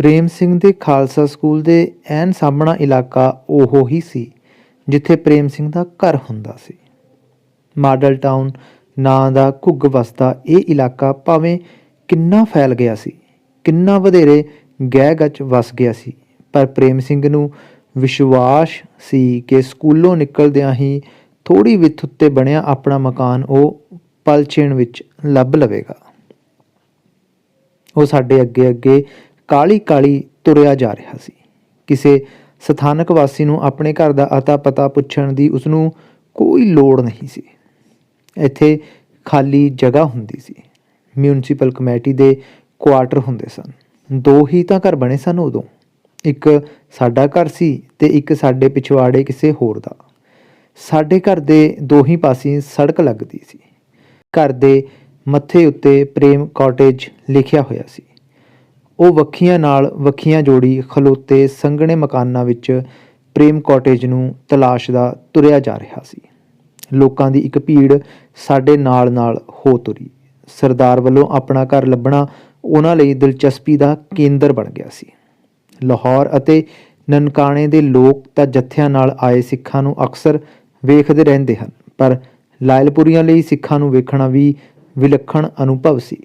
ਪ੍ਰੇਮ ਸਿੰਘ ਦੇ ਖਾਲਸਾ ਸਕੂਲ ਦੇ ਐਨ ਸਾਹਮਣਾ ਇਲਾਕਾ ਉਹ ਹੀ ਸੀ, ਜਿੱਥੇ ਪ੍ਰੇਮ ਸਿੰਘ ਦਾ ਘਰ ਹੁੰਦਾ ਸੀ। ਮਾਡਲ ਟਾਊਨ ਨਾਂ ਦਾ ਘੁੱਗ ਵਸਦਾ ਇਹ ਇਲਾਕਾ ਭਾਵੇਂ ਕਿੰਨਾ ਫੈਲ ਗਿਆ ਸੀ, ਕਿੰਨਾ ਵਧੇਰੇ ਗਹਿ ਗੱਚ ਵਸ ਗਿਆ ਸੀ, ਪਰ ਪ੍ਰੇਮ ਸਿੰਘ ਨੂੰ ਵਿਸ਼ਵਾਸ ਸੀ ਕਿ ਸਕੂਲੋਂ ਨਿਕਲਦਿਆਂ ਹੀ ਥੋੜੀ ਵਿੱਥ ਉੱਤੇ ਬਣਿਆ ਆਪਣਾ ਮਕਾਨ ਉਹ ਪਲਚੇਣ ਵਿੱਚ ਲੱਭ ਲਵੇਗਾ। ਉਹ ਸਾਡੇ ਅੱਗੇ ਅੱਗੇ ਕਾਲੀ ਕਾਲੀ ਤੁਰਿਆ ਜਾ ਰਿਹਾ ਸੀ। ਕਿਸੇ ਸਥਾਨਕ ਵਾਸੀ ਨੂੰ ਆਪਣੇ ਘਰ ਦਾ ਅਤਾ ਪਤਾ ਪੁੱਛਣ ਦੀ ਉਸ ਨੂੰ ਕੋਈ ਲੋੜ ਨਹੀਂ ਸੀ। ਇੱਥੇ ਖਾਲੀ ਜਗ੍ਹਾ ਹੁੰਦੀ ਸੀ। ਮਿਊਨਿਸਪਲ ਕਮੇਟੀ ਦੇ ਕੁਆਟਰ ਹੁੰਦੇ ਸਨ। ਦੋ ਹੀ ਤਾਂ ਘਰ ਬਣੇ ਸਨ ਉਦੋਂ। ਇੱਕ ਸਾਡਾ ਘਰ ਸੀ ਤੇ ਇੱਕ ਸਾਡੇ ਪਿਛਵਾੜੇ ਕਿਸੇ ਹੋਰ ਦਾ। ਸਾਡੇ ਘਰ ਦੇ ਦੋ ਹੀ ਪਾਸੇ ਸੜਕ ਲੱਗਦੀ ਸੀ। ਘਰ ਦੇ ਮੱਥੇ ਉੱਤੇ ਪ੍ਰੇਮ ਕਾਟੇਜ ਲਿਖਿਆ ਹੋਇਆ ਸੀ। ਉਹ ਵੱਖੀਆਂ ਨਾਲ ਵੱਖੀਆਂ ਜੋੜੀ ਖਲੋਤੇ ਸੰਘਣੇ ਮਕਾਨਾਂ ਵਿੱਚ ਪ੍ਰੇਮ ਕਾਟੇਜ ਨੂੰ ਤਲਾਸ਼ਦਾ ਤੁਰਿਆ ਜਾ ਰਿਹਾ ਸੀ। ਲੋਕਾਂ ਦੀ ਇੱਕ ਭੀੜ ਸਾਡੇ ਨਾਲ-ਨਾਲ ਹੋ ਤੁਰੀ। ਸਰਦਾਰ ਵੱਲੋਂ ਆਪਣਾ ਘਰ ਲੱਭਣਾ ਉਹਨਾਂ ਲਈ ਦਿਲਚਸਪੀ ਦਾ ਕੇਂਦਰ ਬਣ ਗਿਆ ਸੀ। ਲਾਹੌਰ ਅਤੇ ਨਨਕਾਣੇ ਦੇ ਲੋਕ ਤਾਂ ਜੱਥਿਆਂ ਨਾਲ ਆਏ ਸਿੱਖਾਂ ਨੂੰ ਅਕਸਰ ਵੇਖਦੇ ਰਹਿੰਦੇ ਹਨ, ਪਰ ਲਾਇਲਪੁਰੀਆਂ ਲਈ ਸਿੱਖਾਂ ਨੂੰ ਵੇਖਣਾ ਵੀ ਵਿਲੱਖਣ ਅਨੁਭਵ ਸੀ।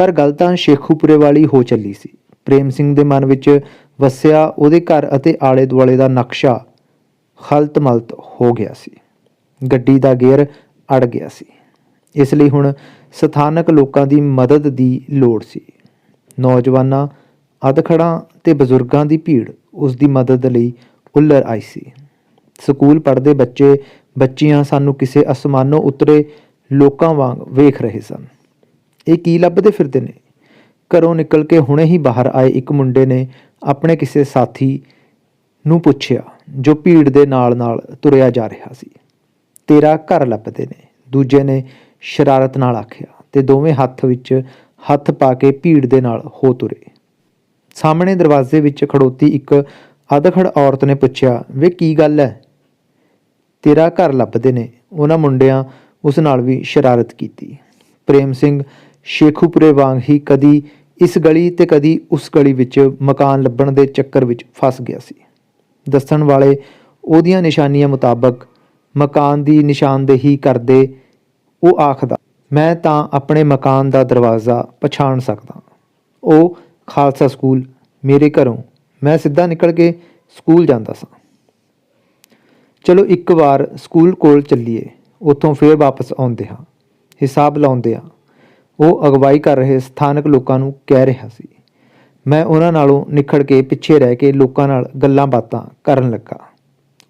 ਪਰ ਗੱਲ ਤਾਂ ਸ਼ੇਖੂਪੁਰੇ ਵਾਲੀ ਹੋ ਚੱਲੀ ਸੀ। ਪ੍ਰੇਮ ਸਿੰਘ ਦੇ ਮਨ ਵਿੱਚ ਵਸਿਆ ਉਹਦੇ ਘਰ ਅਤੇ ਆਲੇ ਦੁਆਲੇ ਦਾ ਨਕਸ਼ਾ ਖਲਤ-ਮਲਤ ਹੋ ਗਿਆ ਸੀ। ਗੱਡੀ ਦਾ ਗੇਅਰ ਅੜ ਗਿਆ ਸੀ। ਇਸ ਲਈ ਹੁਣ ਸਥਾਨਕ ਲੋਕਾਂ ਦੀ ਮਦਦ ਦੀ ਲੋੜ ਸੀ। ਨੌਜਵਾਨਾਂ, ਅਧਖੜਾਂ ਤੇ ਬਜ਼ੁਰਗਾਂ ਦੀ ਭੀੜ ਉਸ ਦੀ ਮਦਦ ਲਈ ਉੱਲਰ ਆਈ ਸੀ। ਸਕੂਲ ਪੜ੍ਹਦੇ ਬੱਚੇ, ਬੱਚੀਆਂ ਸਾਨੂੰ ਕਿਸੇ ਅਸਮਾਨੋਂ ਉਤਰੇ ਲੋਕਾਂ ਵਾਂਗ ਵੇਖ ਰਹੇ ਸਨ। ਇਹ ਕੀ ਲੱਭਦੇ ਫਿਰਦੇ ਨੇ? ਘਰੋਂ ਨਿਕਲ ਕੇ ਹੁਣੇ ਹੀ ਬਾਹਰ ਆਏ ਇੱਕ ਮੁੰਡੇ ਨੇ ਆਪਣੇ ਕਿਸੇ ਸਾਥੀ ਨੂੰ ਪੁੱਛਿਆ, ਜੋ ਭੀੜ ਦੇ ਨਾਲ-ਨਾਲ ਤੁਰਿਆ ਜਾ ਰਿਹਾ ਸੀ। ਤੇਰਾ ਘਰ ਲੱਭਦੇ ਨੇ। ਦੂਜੇ ਨੇ ਸ਼ਰਾਰਤ ਨਾਲ ਆਖਿਆ ਤੇ ਦੋਵੇਂ ਹੱਥ ਵਿੱਚ ਹੱਥ ਪਾ ਕੇ ਭੀੜ ਦੇ ਨਾਲ ਹੋ ਤੁਰੇ। ਸਾਹਮਣੇ ਦਰਵਾਜ਼ੇ ਵਿੱਚ ਖੜੋਤੀ ਇੱਕ ਅਧਖੜ ਔਰਤ ਨੇ ਪੁੱਛਿਆ, ਵੇ, ਕੀ ਗੱਲ ਹੈ ਤੇਰਾ ਘਰ ਲੱਭਦੇ ਨੇ? ਉਹਨਾਂ ਮੁੰਡਿਆਂ ਉਸ ਨਾਲ ਵੀ ਸ਼ਰਾਰਤ ਕੀਤੀ। ਪ੍ਰੇਮ ਸਿੰਘ ਸ਼ੇਖੂਪੁਰੇ ਵਾਂਗ ਹੀ ਕਦੀ ਇਸ ਗਲੀ ਤੇ ਕਦੀ ਉਸ ਗਲੀ ਵਿੱਚ ਮਕਾਨ ਲੱਭਣ ਦੇ ਚੱਕਰ ਵਿੱਚ ਫਸ ਗਿਆ ਸੀ। ਦੱਸਣ ਵਾਲੇ ਉਹਦੀਆਂ ਨਿਸ਼ਾਨੀਆਂ ਮੁਤਾਬਕ ਮਕਾਨ ਦੀ ਨਿਸ਼ਾਨਦੇਹੀ ਕਰਦੇ ਉਹ ਆਖਦਾ, ਮੈਂ ਤਾਂ ਆਪਣੇ ਮਕਾਨ ਦਾ ਦਰਵਾਜ਼ਾ ਪਛਾਣ ਸਕਦਾ। ਉਹ ਖਾਲਸਾ ਸਕੂਲ, ਮੇਰੇ ਘਰੋਂ। ਮੈਂ ਸਿੱਧਾ ਨਿਕਲ ਕੇ ਸਕੂਲ ਜਾਂਦਾ ਸਾਂ। ਚਲੋ ਇੱਕ ਵਾਰ ਸਕੂਲ ਕੋਲ ਚੱਲੀਏ। ਉੱਥੋਂ ਫੇਰ ਵਾਪਸ ਆਉਂਦੇ ਹਾਂ। ਹਿਸਾਬ ਲਾਉਂਦੇ ਹਾਂ। ਉਹ ਅਗਵਾਈ ਕਰ ਰਹੇ ਸਥਾਨਕ ਲੋਕਾਂ ਨੂੰ ਕਹਿ ਰਿਹਾ ਸੀ। ਮੈਂ ਉਹਨਾਂ ਨਾਲੋਂ ਨਿਖੜ ਕੇ ਪਿੱਛੇ ਰਹਿ ਕੇ ਲੋਕਾਂ ਨਾਲ ਗੱਲਾਂ ਬਾਤਾਂ ਕਰਨ ਲੱਗਾ।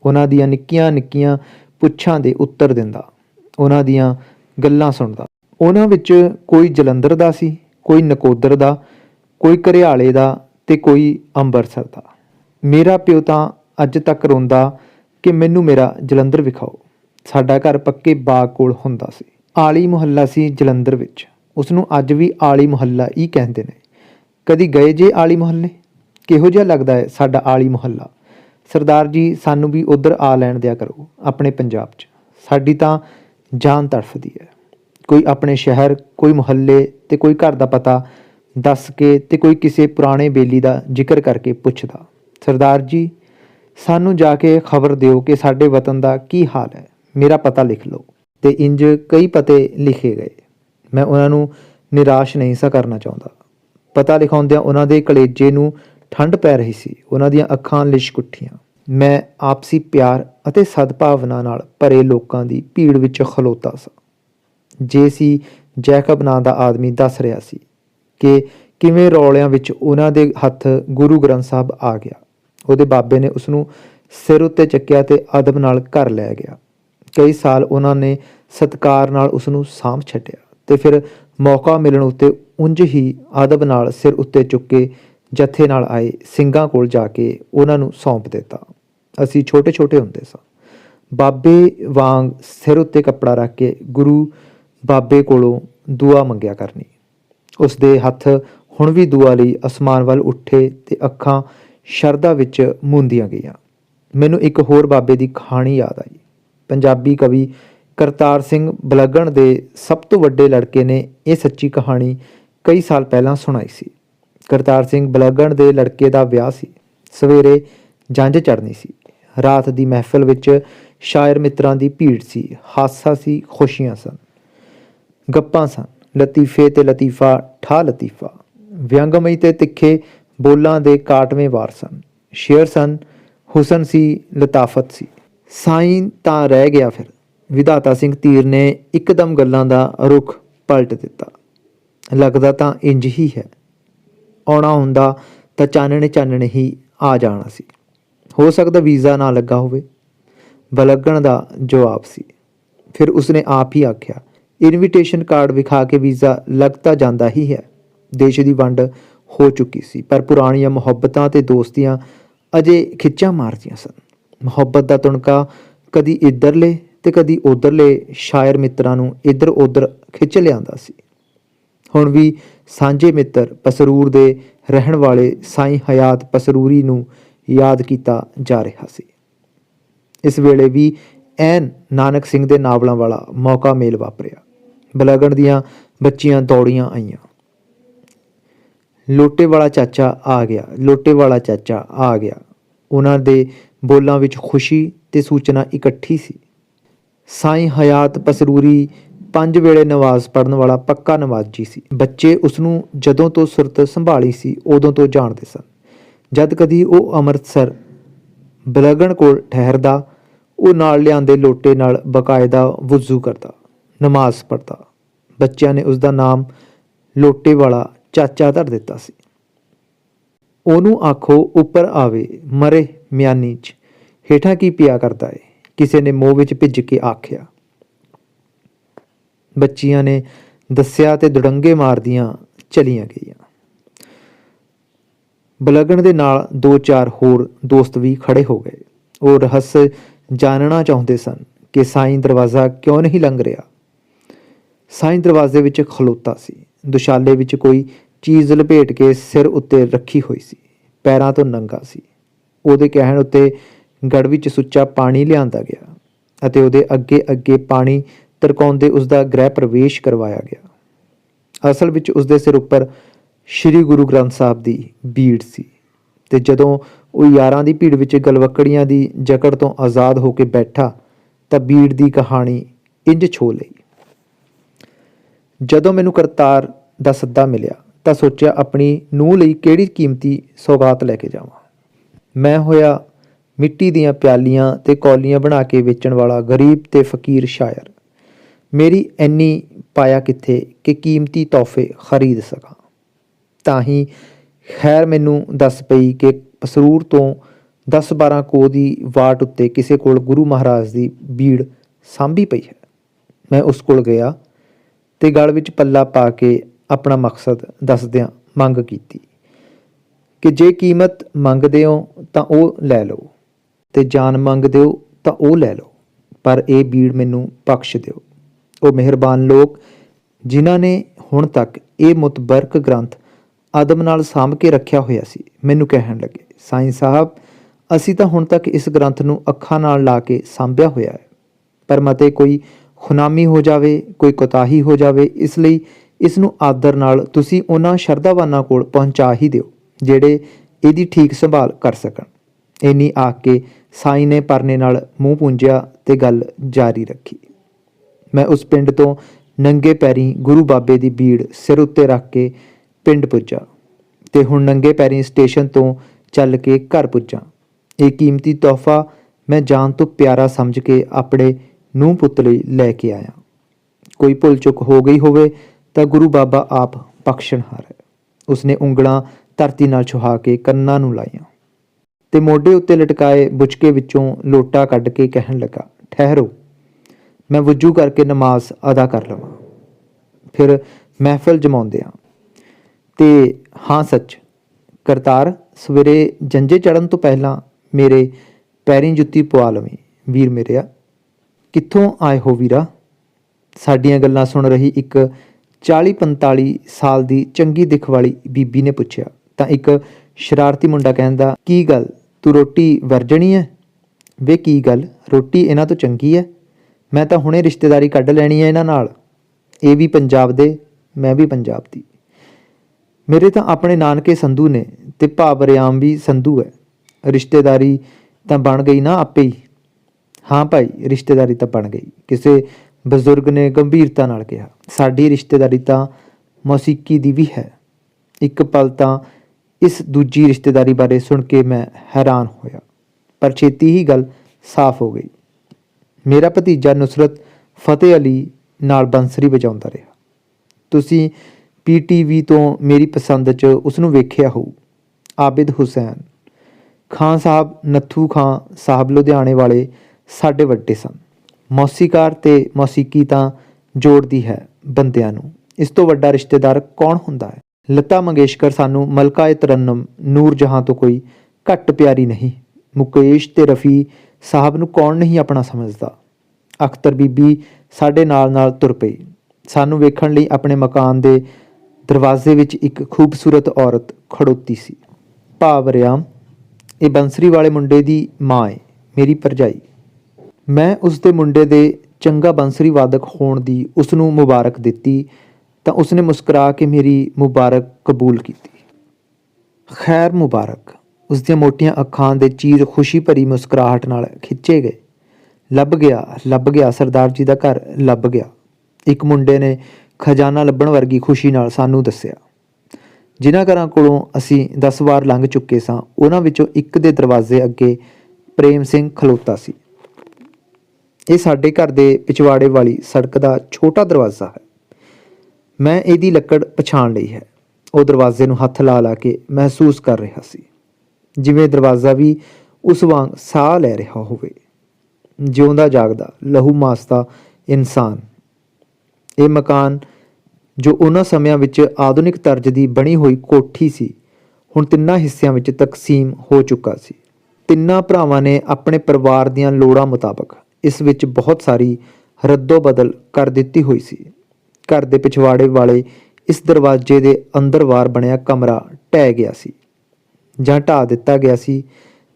ਉਹਨਾਂ ਦੀਆਂ ਨਿੱਕੀਆਂ ਨਿੱਕੀਆਂ ਪੁੱਛਾਂ ਦੇ ਉੱਤਰ ਦਿੰਦਾ। ਉਹਨਾਂ ਦੀਆਂ ਗੱਲਾਂ ਸੁਣਦਾ। ਉਹਨਾਂ ਵਿੱਚ ਕੋਈ ਜਲੰਧਰ ਦਾ ਸੀ, ਕੋਈ ਨਕੋਦਰ ਦਾ, ਕੋਈ ਘਰਿਆਲੇ ਦਾ ਤੇ ਕੋਈ ਅੰਮ੍ਰਿਤਸਰ ਦਾ। ਮੇਰਾ ਪਿਓ ਤਾਂ ਅੱਜ ਤੱਕ ਰੋਂਦਾ ਕਿ ਮੈਨੂੰ ਮੇਰਾ ਜਲੰਧਰ ਵਿਖਾਓ। ਸਾਡਾ ਘਰ ਪੱਕੇ ਬਾਗ ਕੋਲ ਹੁੰਦਾ ਸੀ। ਆਲੀ ਮੁਹੱਲਾ ਸੀ ਜਲੰਧਰ ਵਿੱਚ। ਉਸ ਨੂੰ ਅੱਜ ਵੀ ਆਲੀ ਮੁਹੱਲਾ ਹੀ ਕਹਿੰਦੇ ਨੇ। ਕਦੀ ਗਏ ਜੇ ਆਲੀ ਮੁਹੱਲੇ? ਕਿਹੋ ਜਿਹਾ ਲੱਗਦਾ ਹੈ ਸਾਡਾ ਆਲੀ ਮੁਹੱਲਾ? ਸਰਦਾਰ ਜੀ, ਸਾਨੂੰ ਵੀ ਉਧਰ ਆ ਲੈਣ ਦਿਆ ਕਰੋ, ਆਪਣੇ ਪੰਜਾਬ 'ਚ। ਸਾਡੀ ਤਾਂ ਜਾਨ ਤੜਫਦੀ ਹੈ। ਕੋਈ ਆਪਣੇ ਸ਼ਹਿਰ, ਕੋਈ ਮੁਹੱਲੇ ਤੇ ਕੋਈ ਘਰ ਦਾ ਪਤਾ ਦੱਸ ਕੇ ਤੇ ਕੋਈ ਕਿਸੇ ਪੁਰਾਣੇ ਬੇਲੀ ਦਾ ਜ਼ਿਕਰ ਕਰਕੇ ਪੁੱਛਦਾ, ਸਰਦਾਰ ਜੀ, ਸਾਨੂੰ ਜਾ ਕੇ ਖਬਰ ਦਿਓ ਕਿ ਸਾਡੇ ਵਤਨ ਦਾ ਕੀ ਹਾਲ ਹੈ। ਮੇਰਾ ਪਤਾ ਲਿਖ ਲਓ। ਤੇ ਇੰਜ ਕਈ ਪਤੇ ਲਿਖੇ ਗਏ। ਮੈਂ ਉਹਨਾਂ ਨੂੰ ਨਿਰਾਸ਼ ਨਹੀਂ ਸਾ ਕਰਨਾ ਚਾਹੁੰਦਾ। ਪਤਾ ਲਿਖਾਉਂਦਿਆਂ ਉਹਨਾਂ ਦੇ ਕਲੇਜੇ ਨੂੰ ਠੰਡ ਪੈ ਰਹੀ ਸੀ। ਉਹਨਾਂ ਦੀਆਂ ਅੱਖਾਂ ਲਿਸ਼ਕ ਉੱਠੀਆਂ। ਮੈਂ ਆਪਸੀ ਪਿਆਰ ਅਤੇ ਸਦਭਾਵਨਾ ਨਾਲ ਭਰੇ ਲੋਕਾਂ ਦੀ ਭੀੜ ਵਿੱਚ ਖਲੋਤਾ ਸਾਂ। ਜੇ ਸੀ ਜੈਕਬ ਨਾਂ ਦਾ ਆਦਮੀ ਦੱਸ ਰਿਹਾ ਸੀ ਕਿ ਕਿਵੇਂ ਰੌਲਿਆਂ ਵਿੱਚ ਉਹਨਾਂ ਦੇ ਹੱਥ ਗੁਰੂ ਗ੍ਰੰਥ ਸਾਹਿਬ ਆ ਗਿਆ। ਉਹਦੇ ਬਾਬੇ ਨੇ ਉਸ ਨੂੰ ਸਿਰ ਉੱਤੇ ਚੱਕਿਆ ਤੇ ਅਦਬ ਨਾਲ ਘਰ ਲੈ ਗਿਆ। ਕਈ ਸਾਲ ਉਹਨਾਂ ਨੇ ਸਤਕਾਰ ਨਾਲ ਉਸ ਨੂੰ ਸਾਂਭ ਛੱਡਿਆ। ਤੇ ਫਿਰ ਮੌਕਾ ਮਿਲਣ ਉੱਤੇ ਉਂਝ ਹੀ ਅਦਬ ਨਾਲ ਸਿਰ ਉੱਤੇ ਚੁੱਕ ਕੇ ਜਥੇ ਨਾਲ ਆਏ ਸਿੰਘਾਂ ਕੋਲ ਜਾ ਕੇ ਉਹਨਾਂ ਨੂੰ ਸੌਂਪ ਦਿੱਤਾ। ਅਸੀਂ ਛੋਟੇ-ਛੋਟੇ ਹੁੰਦੇ ਸਾਂ। ਬਾਬੇ ਵਾਂਗ ਸਿਰ ਉੱਤੇ ਕੱਪੜਾ ਰੱਖ ਕੇ ਗੁਰੂ ਬਾਬੇ ਕੋਲੋਂ ਦੁਆ ਮੰਗਿਆ ਕਰਨੀ। ਉਸ ਦੇ ਹੱਥ ਹੁਣ ਵੀ ਦੁਆ ਲਈ ਅਸਮਾਨ ਵੱਲ ਉੱਠੇ ਤੇ ਅੱਖਾਂ ਸ਼ਰਧਾ ਵਿੱਚ ਮੂੰਦੀਆਂ ਗਈਆਂ। ਮੈਨੂੰ ਇੱਕ ਹੋਰ ਬਾਬੇ ਦੀ ਕਹਾਣੀ ਯਾਦ ਆਈ। ਪੰਜਾਬੀ ਕਵੀ ਕਰਤਾਰ ਸਿੰਘ ਬਲਗਣ ਦੇ ਸਭ ਤੋਂ ਵੱਡੇ ਲੜਕੇ ਨੇ ਇਹ ਸੱਚੀ ਕਹਾਣੀ ਕਈ ਸਾਲ ਪਹਿਲਾਂ ਸੁਣਾਈ ਸੀ। ਕਰਤਾਰ ਸਿੰਘ ਬਲਗਣ ਦੇ ਲੜਕੇ ਦਾ ਵਿਆਹ ਸੀ। ਸਵੇਰੇ ਜੰਝ ਚੜਨੀ ਸੀ। ਰਾਤ ਦੀ ਮਹਿਫਲ ਵਿੱਚ ਸ਼ਾਇਰ ਮਿੱਤਰਾਂ ਦੀ ਭੀੜ ਸੀ। ਹਾਸਾ ਸੀ, ਖੁਸ਼ੀਆਂ ਸਨ। ਗੱਪਾਂ ਸਨ। ਲਤੀਫੇ ਤੇ ਲਤੀਫਾ ਠਾ ਲਤੀਫਾ। ਵਿਅੰਗਮਈ ਤੇ ਤਿੱਖੇ ਬੋਲਾਂ ਦੇ ਕਾਟਵੇਂ ਵਾਰ ਸਨ। ਸ਼ੇਰ ਸਨ, ਹੁਸਨ ਸੀ, ਲਤਾਫਤ ਸੀ। ਸਾਈਂ ਤਾਂ ਰਹਿ ਗਿਆ ਫਿਰ। ਵਿਧਾਤਾ ਸਿੰਘ ਧੀਰ ਨੇ ਇੱਕਦਮ ਗੱਲਾਂ ਦਾ ਰੁਖ ਪਲਟ ਦਿੱਤਾ। ਲੱਗਦਾ ਤਾਂ ਇੰਜ ਹੀ ਹੈ। ਆਉਣਾ ਹੁੰਦਾ ਤਾਂ ਚਾਨਣੇ ਚਾਨਣੇ ਹੀ ਆ ਜਾਣਾ ਸੀ। ਹੋ ਸਕਦਾ ਵੀਜ਼ਾ ਨਾ ਲੱਗਾ ਹੋਵੇ। ਬਲਗਣ ਦਾ ਜਵਾਬ ਸੀ। ਫਿਰ ਉਸਨੇ ਆਪ ਹੀ ਆਖਿਆ ਇਨਵੀਟੇਸ਼ਨ ਕਾਰਡ ਵਿਖਾ ਕੇ ਵੀਜ਼ਾ ਲੱਗਦਾ ਜਾਂਦਾ ਹੀ ਹੈ। ਦੇਸ਼ ਦੀ ਵੰਡ ਹੋ ਚੁੱਕੀ ਸੀ, ਪਰ ਪੁਰਾਣੀਆਂ ਮੁਹੱਬਤਾਂ ਤੇ ਦੋਸਤੀਆਂ ਅਜੇ ਖਿੱਚਾਂ ਮਾਰਦੀਆਂ ਸਨ। ਮੁਹੱਬਤ ਦਾ ਤੁਣਕਾ ਕਦੀ ਇੱਧਰਲੇ ਤੇ ਕਦੀ ਉਧਰਲੇ ਸ਼ਾਇਰ ਮਿੱਤਰਾਂ ਨੂੰ ਇੱਧਰ ਉੱਧਰ ਖਿੱਚ ਲਿਆਂਦਾ ਸੀ। ਹੁਣ ਵੀ ਸਾਂਝੇ ਮਿੱਤਰ ਪਸਰੂਰ ਦੇ ਰਹਿਣ ਵਾਲੇ ਸਾਈਂ ਹਯਾਤ ਪਸਰੂਰੀ ਨੂੰ ਯਾਦ ਕੀਤਾ ਜਾ ਰਿਹਾ ਸੀ। ਇਸ ਵੇਲੇ ਵੀ ਐਨ ਨਾਨਕ ਸਿੰਘ ਦੇ ਨਾਵਲਾਂ ਵਾਲਾ ਮੌਕਾ ਮੇਲ ਵਾਪਰਿਆ। ਬਲਗਣ ਦੀਆਂ ਬੱਚੀਆਂ ਦੌੜੀਆਂ ਆਈਆਂ। ਲੋਟੇ ਵਾਲਾ ਚਾਚਾ ਆ ਗਿਆ, ਲੋਟੇ ਵਾਲਾ ਚਾਚਾ ਆ ਗਿਆ। ਉਹਨਾਂ ਦੇ ਬੋਲਾਂ ਵਿੱਚ ਖੁਸ਼ੀ ਤੇ ਸੂਚਨਾ ਇਕੱਠੀ ਸੀ। ਸਾਈਂ ਹਯਾਤ ਪਸਰੂਰੀ ਪੰਜ ਵੇਲੇ ਨਮਾਜ਼ ਪੜਨ ਵਾਲਾ ਪੱਕਾ ਨਮਾਜ਼ੀ ਸੀ। ਬੱਚੇ ਉਸ ਨੂੰ ਜਦੋਂ ਤੋਂ ਸੁਰਤ ਸੰਭਾਲੀ ਸੀ, ਉਦੋਂ ਤੋਂ ਜਾਣਦੇ ਸਨ। ਜਦ ਕਦੀ ਉਹ ਅੰਮ੍ਰਿਤਸਰ ਬਲਗਣ ਕੋਲ ਠਹਿਰਦਾ, ਉਹ ਨਾਲ ਲਿਆਂਦੇ ਲੋਟੇ ਨਾਲ ਬਕਾਇਦਾ ਵੁਜ਼ੂ ਕਰਦਾ, ਨਮਾਜ਼ ਪੜਦਾ ਬੱਚਿਆਂ ਨੇ ਉਸ ਦਾ ਨਾਮ ਲੋਟੇ ਵਾਲਾ ਚਾਚਾ ਧਰ ਦਿੱਤਾ ਸੀ। ਉਹਨੂੰ ਆਖੋ, ਉੱਪਰ ਆਵੇ, ਮਰੇ ਮਿਆਨੀ ਚ, ਹੇਠਾਂ ਕੀ ਪਿਆ ਕਰਦਾ ਏ? ਕਿਸੇ ਨੇ ਮੋਹ ਵਿੱਚ ਭਿੱਜ ਕੇ ਆਖਿਆ। ਬੱਚੀਆਂ ਨੇ ਦੱਸਿਆ ਤੇ ਦੁੜੰਗੇ ਮਾਰਦੀਆਂ ਚਲੀਆਂ ਗਈਆਂ। ਬਲਗਣ ਦੇ ਨਾਲ ਦੋ ਚਾਰ ਹੋਰ ਦੋਸਤ ਵੀ ਖੜੇ ਹੋ ਗਏ। ਉਹ ਰਹੱਸ ਜਾਣਨਾ ਚਾਹੁੰਦੇ ਸਨ ਕਿ ਸਾਈਂ ਦਰਵਾਜ਼ਾ ਕਿਉਂ ਨਹੀਂ ਲੰਘ ਰਿਹਾ। ਸਾਈਂ ਦਰਵਾਜ਼ੇ ਵਿੱਚ ਖਲੋਤਾ ਸੀ। ਦੁਸ਼ਾਲੇ ਵਿੱਚ ਕੋਈ ਚੀਜ਼ ਲਪੇਟ ਕੇ ਸਿਰ ਉੱਤੇ ਰੱਖੀ ਹੋਈ ਸੀ। ਪੈਰਾਂ ਤੋਂ ਨੰਗਾ ਸੀ। ਉਹਦੇ ਕਹਿਣ ਉੱਤੇ ਗੜ ਵਿੱਚ ਸੁੱਚਾ ਪਾਣੀ ਲਿਆਂਦਾ ਗਿਆ ਅਤੇ ਉਹਦੇ ਅੱਗੇ ਅੱਗੇ ਪਾਣੀ ਤਰਕਾਉਂਦੇ ਉਸ ਦਾ ਗ੍ਰਹਿ ਪ੍ਰਵੇਸ਼ ਕਰਵਾਇਆ ਗਿਆ। ਅਸਲ ਵਿੱਚ ਉਸ ਦੇ ਸਿਰ ਉੱਪਰ ਸ੍ਰੀ ਗੁਰੂ ਗ੍ਰੰਥ ਸਾਹਿਬ ਦੀ ਬੀੜ ਸੀ ਤੇ ਜਦੋਂ ਉਹ ਯਾਰਾਂ ਦੀ ਭੀੜ ਵਿੱਚ ਗਲਵਕੜੀਆਂ ਦੀ ਜਕੜ ਤੋਂ ਆਜ਼ਾਦ ਹੋ ਕੇ ਬੈਠਾ ਤਾਂ ਬੀੜ ਦੀ ਕਹਾਣੀ ਇੰਜ ਛੋ ਲਈ। ਜਦੋਂ ਮੈਨੂੰ ਕਰਤਾਰ ਦਾ ਸੱਦਾ ਮਿਲਿਆ ਤਾਂ ਸੋਚਿਆ ਆਪਣੀ ਨੂੰਹ ਲਈ ਕਿਹੜੀ ਕੀਮਤੀ ਸੌਗਾਤ ਲੈ ਕੇ ਜਾਵਾਂ। ਮੈਂ ਹੋਇਆ ਮਿੱਟੀ ਦੀਆਂ ਪਿਆਲੀਆਂ ਤੇ ਕੌਲੀਆਂ ਬਣਾ ਕੇ ਵੇਚਣ ਵਾਲਾ ਗਰੀਬ ਤੇ ਫਕੀਰ ਸ਼ਾਇਰ। ਮੇਰੀ ਐਨੀ ਪਾਇਆ ਕਿੱਥੇ ਕਿ ਕੀਮਤੀ ਤੋਹਫੇ ਖਰੀਦ ਸਕਾਂ। ਤਾਂ ਹੀ ਖੈਰ ਮੈਨੂੰ ਦੱਸ ਪਈ ਕਿ ਪਸਰੂਰ ਤੋਂ 10-12 ਕੋ ਦੀ ਵਾਟ ਉੱਤੇ ਕਿਸੇ ਕੋਲ ਗੁਰੂ ਮਹਾਰਾਜ ਦੀ ਬੀੜ ਸਾਂਭੀ ਪਈ ਹੈ। ਮੈਂ ਉਸ ਕੋਲ ਗਿਆ ਤੇ ਗਲ ਵਿੱਚ ਪੱਲਾ ਪਾ ਕੇ ਆਪਣਾ ਮਕਸਦ ਦੱਸਦਿਆਂ ਮੰਗ ਕੀਤੀ ਕਿ ਜੇ ਕੀਮਤ ਮੰਗਦੇ ਹੋ ਤਾਂ ਉਹ ਲੈ ਲਓ। ਤੇ ਜਾਨ ਮੰਗਦੇ ਹੋ ਤਾਂ ਉਹ ਲੈ ਲਓ, ਪਰ ਇਹ ਬੀੜ ਮੈਨੂੰ ਬਖਸ਼ ਦਿਓ। ਉਹ ਮਿਹਰਬਾਨ ਲੋਕ, ਜਿਨ੍ਹਾਂ ਨੇ ਹੁਣ ਤੱਕ ਇਹ ਮੁਤਬਰਕ ਗ੍ਰੰਥ ਆਦਮ ਨਾਲ ਸਾਂਭ ਕੇ ਰੱਖਿਆ ਹੋਇਆ ਸੀ, ਮੈਨੂੰ ਕਹਿਣ ਲੱਗੇ, ਸਾਈਂ ਸਾਹਿਬ, ਅਸੀਂ ਤਾਂ ਹੁਣ ਤੱਕ ਇਸ ਗ੍ਰੰਥ ਨੂੰ ਅੱਖਾਂ ਨਾਲ ਲਾ ਕੇ ਸਾਂਭਿਆ ਹੋਇਆ ਹੈ। ਪਰ ਮਤੇ ਕੋਈ ਖੁਨਾਮੀ ਹੋ ਜਾਵੇ, ਕੋਈ ਕੋਤਾਹੀ ਹੋ ਜਾਵੇ, ਇਸ ਲਈ ਇਸ ਨੂੰ ਆਦਰ ਨਾਲ ਤੁਸੀਂ ਉਹਨਾਂ ਸ਼ਰਧਾਵਾਨਾਂ ਕੋਲ ਪਹੁੰਚਾ ਹੀ ਦਿਓ, ਜਿਹੜੇ ਇਹਦੀ ਠੀਕ ਸੰਭਾਲ ਕਰ ਸਕਣ। ਇੰਨੀ ਆਖ ਕੇ ਸਾਈ ਨੇ ਪਰਨੇ ਨਾਲ ਮੂੰਹ ਪੂੰਝਿਆ ਤੇ ਗੱਲ ਜਾਰੀ ਰੱਖੀ। ਮੈਂ ਉਸ ਪਿੰਡ ਤੋਂ ਨੰਗੇ ਪੈਰੀ ਗੁਰੂ ਬਾਬੇ ਦੀ ਬੀੜ ਸਿਰ ਉੱਤੇ ਰੱਖ ਕੇ ਪਿੰਡ ਪੁੱਜਾ ਤੇ ਹੁਣ ਨੰਗੇ ਪੈਰੀ ਸਟੇਸ਼ਨ ਤੋਂ ਚੱਲ ਕੇ ਘਰ ਪੁੱਜਾ। ਇਹ ਕੀਮਤੀ ਤੋਹਫਾ ਮੈਂ ਜਾਨ ਤੋਂ ਪਿਆਰਾ ਸਮਝ ਕੇ ਆਪਣੇ ਨੂੰਹ ਪੁੱਤ ਲਈ ਲੈ ਕੇ ਆਇਆ। ਕੋਈ ਭੁੱਲ ਚੁੱਕ ਹੋ ਗਈ ਹੋਵੇ ਤਾਂ ਗੁਰੂ ਬਾਬਾ ਆਪ ਬਖਸ਼ਣਹਾਰ ਹੈ। ਉਸਨੇ ਉਂਗਲਾਂ ਧਰਤੀ ਨਾਲ ਛੁਹਾ ਕੇ ਕੰਨਾਂ ਨੂੰ ਲਾਈਆਂ। ਤੇ ਮੋਢੇ ਉੱਤੇ ਲਟਕਾਏ ਬੁਚਕੇ ਵਿੱਚੋਂ ਲੋਟਾ ਕੱਢ ਕੇ ਕਹਿਣ ਲੱਗਾ, ਠਹਿਰੋ, ਮੈਂ ਵੁਜੂ ਕਰਕੇ ਨਮਾਜ਼ ਅਦਾ ਕਰ ਲਵਾਂ। ਫਿਰ ਮਹਿਫਲ ਜਮਾਉਂਦੇ ਆ ਤੇ ਹਾਂ ਸੱਚ, ਕਰਤਾਰ, ਸਵੇਰੇ ਜੰਜੇ ਚੜਨ ਤੋਂ ਪਹਿਲਾਂ ਮੇਰੇ ਪੈਰੀਂ ਜੁੱਤੀ ਪਵਾ ਲਵੇਂ। ਵੀਰ ਮੇਰਿਆ, ਕਿੱਥੋਂ ਆਏ ਹੋ ਵੀਰਾ? ਸਾਡੀਆਂ ਗੱਲਾਂ ਸੁਣ ਰਹੀ ਇੱਕ 40 45 ਸਾਲ ਦੀ ਚੰਗੀ ਦਿੱਖ ਵਾਲੀ ਬੀਬੀ ਨੇ ਪੁੱਛਿਆ। ਤਾਂ ਇੱਕ ਸ਼ਰਾਰਤੀ ਮੁੰਡਾ ਕਹਿੰਦਾ, ਕੀ ਗੱਲ ਤੂੰ ਰੋਟੀ ਵਰਜਣੀ ਹੈ ਵੇ ਕੀ ਗੱਲ? ਰੋਟੀ ਇਹਨਾਂ ਤੋਂ ਚੰਗੀ ਹੈ ਮੈਂ ਤਾਂ ਹੁਣੇ ਰਿਸ਼ਤੇਦਾਰੀ ਕੱਢ ਲੈਣੀ ਹੈ ਇਹਨਾਂ ਨਾਲ। ਇਹ ਵੀ ਪੰਜਾਬ ਦੇ, ਮੈਂ ਵੀ ਪੰਜਾਬ ਦੀ। ਮੇਰੇ ਤਾਂ ਆਪਣੇ ਨਾਨਕੇ ਸੰਧੂ ਨੇ ਤੇ ਭਾਵਰਿਆਮ ਵੀ ਸੰਧੂ ਹੈ ਰਿਸ਼ਤੇਦਾਰੀ ਤਾਂ ਬਣ ਗਈ ਨਾ ਆਪੇ ਹੀ। ਹਾਂ ਭਾਈ, ਰਿਸ਼ਤੇਦਾਰੀ ਤਾਂ ਬਣ ਗਈ। ਕਿਸੇ ਬਜ਼ੁਰਗ ਨੇ ਗੰਭੀਰਤਾ ਨਾਲ ਕਿਹਾ। ਸਾਡੀ ਰਿਸ਼ਤੇਦਾਰੀ ਤਾਂ ਮੌਸੀਕੀ ਦੀ ਵੀ ਹੈ। ਇੱਕ ਪਲ ਤਾਂ ਇਸ ਦੂਜੀ ਰਿਸ਼ਤੇਦਾਰੀ ਬਾਰੇ ਸੁਣ ਕੇ ਮੈਂ ਹੈਰਾਨ ਹੋਇਆ, ਪਰ ਛੇਤੀ ਹੀ ਗੱਲ ਸਾਫ਼ ਹੋ ਗਈ। ਮੇਰਾ ਭਤੀਜਾ ਨੁਸਰਤ ਫਤਿਹ ਅਲੀ ਨਾਲ ਬੰਸਰੀ ਵਜਾਉਂਦਾ ਰਿਹਾ। ਤੁਸੀਂ ਪੀਟੀਵੀ ਤੋਂ ਮੇਰੀ ਪਸੰਦ 'ਚ ਉਸ ਨੂੰ ਵੇਖਿਆ ਹੋਊ, ਆਬਿਦ ਹੁਸੈਨ। ਖਾਨ ਸਾਹਿਬ, ਨੱਥੂ ਖਾਨ ਸਾਹਿਬ ਲੁਧਿਆਣੇ ਵਾਲੇ ਸਾਡੇ ਵੱਡੇ ਸਨ। ਮੌਸੀਕਾਰ ਤੇ ਮੌਸੀਕੀ ਤਾਂ ਜੋੜਦੀ ਹੈ ਬੰਦਿਆਂ ਨੂੰ। ਇਸ ਤੋਂ ਵੱਡਾ ਰਿਸ਼ਤੇਦਾਰ ਕੌਣ ਹੁੰਦਾ ਹੈ? ਲਤਾ ਮੰਗੇਸ਼ਕਰ ਸਾਨੂੰ ਮਲਕਾਏ ਤਰਨਮ, ਨੂਰ ਜਹਾਂ ਤੋਂ ਕੋਈ ਘੱਟ ਪਿਆਰੀ ਨਹੀਂ। ਮੁਕੇਸ਼ ਤੇ ਰਫੀ ਸਾਹਿਬ ਨੂੰ ਕੌਣ ਨਹੀਂ ਆਪਣਾ ਸਮਝਦਾ? ਅਖਤਰ ਬੀਬੀ ਸਾਡੇ ਨਾਲ ਨਾਲ ਤੁਰ ਪਈ। ਸਾਨੂੰ ਵੇਖਣ ਲਈ ਆਪਣੇ ਮਕਾਨ ਦੇ ਦਰਵਾਜ਼ੇ ਵਿੱਚ ਇੱਕ ਖੂਬਸੂਰਤ ਔਰਤ ਖੜੋਤੀ ਸੀ। ਭਾਵ ਰਿਆਮ, ਇਹ ਬੰਸਰੀ ਵਾਲੇ ਮੁੰਡੇ ਦੀ ਮਾਂ ਹੈ ਮੇਰੀ ਭਰਜਾਈ। ਮੈਂ ਉਸ ਦੇ ਮੁੰਡੇ ਦੇ ਚੰਗਾ ਬੰਸਰੀ ਵਾਦਕ ਹੋਣ ਦੀ ਉਸ ਨੂੰ ਮੁਬਾਰਕ ਦਿੱਤੀ ਤਾਂ ਉਸਨੇ ਮੁਸਕਰਾ ਕੇ ਮੇਰੀ ਮੁਬਾਰਕ ਕਬੂਲ ਕੀਤੀ। ਖੈਰ ਮੁਬਾਰਕ ਉਸ ਦੀਆਂ ਮੋਟੀਆਂ ਅੱਖਾਂ ਦੇ ਚੀਰ ਖੁਸ਼ੀ ਭਰੀ ਮੁਸਕਰਾਹਟ ਨਾਲ ਖਿੱਚੇ ਗਏ। ਲੱਭ ਗਿਆ ਲੱਭ ਗਿਆ, ਸਰਦਾਰ ਜੀ ਦਾ ਘਰ ਲੱਭ ਗਿਆ। ਇੱਕ ਮੁੰਡੇ ਨੇ ਖਜ਼ਾਨਾ ਲੱਭਣ ਵਰਗੀ ਖੁਸ਼ੀ ਨਾਲ ਸਾਨੂੰ ਦੱਸਿਆ। ਜਿਨ੍ਹਾਂ ਘਰਾਂ ਕੋਲੋਂ ਅਸੀਂ 10 ਵਾਰ ਲੰਘ ਚੁੱਕੇ ਸਾਂ, ਉਹਨਾਂ ਵਿੱਚੋਂ ਇੱਕ ਦੇ ਦਰਵਾਜ਼ੇ ਅੱਗੇ ਪ੍ਰੇਮ ਸਿੰਘ ਖਲੋਤਾ ਸੀ। ਇਹ ਸਾਡੇ ਘਰ ਦੇ ਪਿਛਵਾੜੇ ਵਾਲੀ ਸੜਕ ਦਾ ਛੋਟਾ ਦਰਵਾਜ਼ਾ ਹੈ। ਮੈਂ ਇਹਦੀ ਲੱਕੜ ਪਛਾਣ ਲਈ ਹੈ। ਉਹ ਦਰਵਾਜ਼ੇ ਨੂੰ ਹੱਥ ਲਾ ਲਾ ਕੇ ਮਹਿਸੂਸ ਕਰ ਰਿਹਾ ਸੀ। ਜਿਵੇਂ ਦਰਵਾਜ਼ਾ ਵੀ ਉਸ ਵਾਂਗ ਸਾਹ ਲੈ ਰਿਹਾ ਹੋਵੇ। ਜਿਉਂਦਾ ਜਾਗਦਾ, ਲਹੂ ਮਾਸਦਾ ਇਨਸਾਨ। ਇਹ ਮਕਾਨ ਜੋ ਉਹਨਾਂ ਸਮਿਆਂ ਵਿੱਚ ਆਧੁਨਿਕ ਤਰਜ਼ ਦੀ ਬਣੀ ਹੋਈ ਕੋਠੀ ਸੀ, ਹੁਣ ਤਿੰਨਾਂ ਹਿੱਸਿਆਂ ਵਿੱਚ ਤਕਸੀਮ ਹੋ ਚੁੱਕਾ ਸੀ। ਤਿੰਨਾਂ ਭਰਾਵਾਂ ਨੇ ਆਪਣੇ ਪਰਿਵਾਰ ਦੀਆਂ ਲੋੜਾਂ ਮੁਤਾਬਕ ਇਸ ਵਿੱਚ ਬਹੁਤ ਸਾਰੀ ਰੱਦੋ-ਬਦਲ ਕਰ ਦਿੱਤੀ ਹੋਈ ਸੀ। ਘਰ ਦੇ ਪਿਛਵਾੜੇ ਵਾਲੇ ਇਸ ਦਰਵਾਜ਼ੇ ਦੇ ਅੰਦਰ ਵਾਰ ਬਣਿਆ ਕਮਰਾ ਢਹਿ ਗਿਆ ਸੀ ਜਾਂ ਢਾ ਦਿੱਤਾ ਗਿਆ ਸੀ